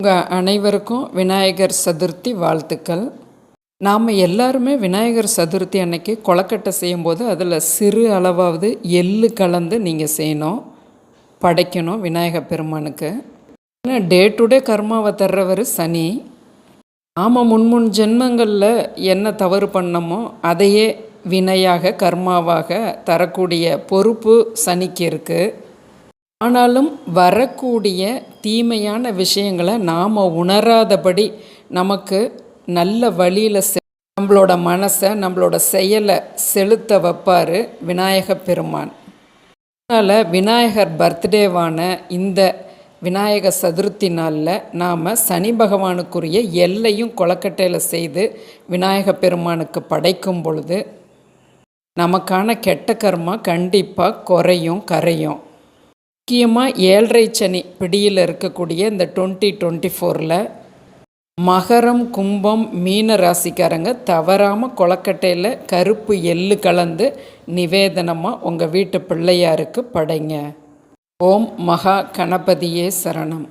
உங்கள் அனைவருக்கும் விநாயகர் சதுர்த்தி வாழ்த்துக்கள். நாம் எல்லாருமே விநாயகர் சதுர்த்தி அன்னைக்கு கொலக்கட்டை செய்யும்போது அதில் சிறு அளவாவது எள்ளு கலந்து நீங்கள் செய்யணும். படைக்கணும் விநாயகர் பெருமானுக்கு. ஏன்னா டே டு டே கர்மாவை தர்றவர் சனி. நாம் முன்முன் ஜென்மங்களில் என்ன தவறு பண்ணமோ அதையே வினையாக கர்மாவாக தரக்கூடிய பொறுப்பு சனிக்கு இருக்குது ஆனாலும் வரக்கூடிய தீமையான விஷயங்களை நாம் உணராதபடி நமக்கு நல்ல வழியில் செ நம்மளோட மனசை நம்மளோட செயலை செலுத்த வைப்பார் விநாயக பெருமான். அதனால் விநாயகர் பர்த்டேவான இந்த விநாயக சதுர்த்தி நாளில் நாம் சனி பகவானுக்குரிய எல்லையும் கொலக்கட்டையில் செய்து விநாயக பெருமானுக்கு படைக்கும் பொழுது நமக்கான கெட்ட கர்மா கண்டிப்பாக குறையும் கரையும். முக்கியமாக ஏழரை சனி பிடியில் இருக்கக்கூடிய இந்த டுவெண்ட்டி டுவெண்ட்டி ஃபோரில் மகரம் கும்பம் மீன ராசிக்காரங்க தவறாமல் கொலக்கட்டையில் கருப்பு எள்ளு கலந்து நிவேதனமாக உங்கள் வீட்டு பிள்ளையாருக்கு படைங்க. ஓம் மகா கணபதியே சரணம்.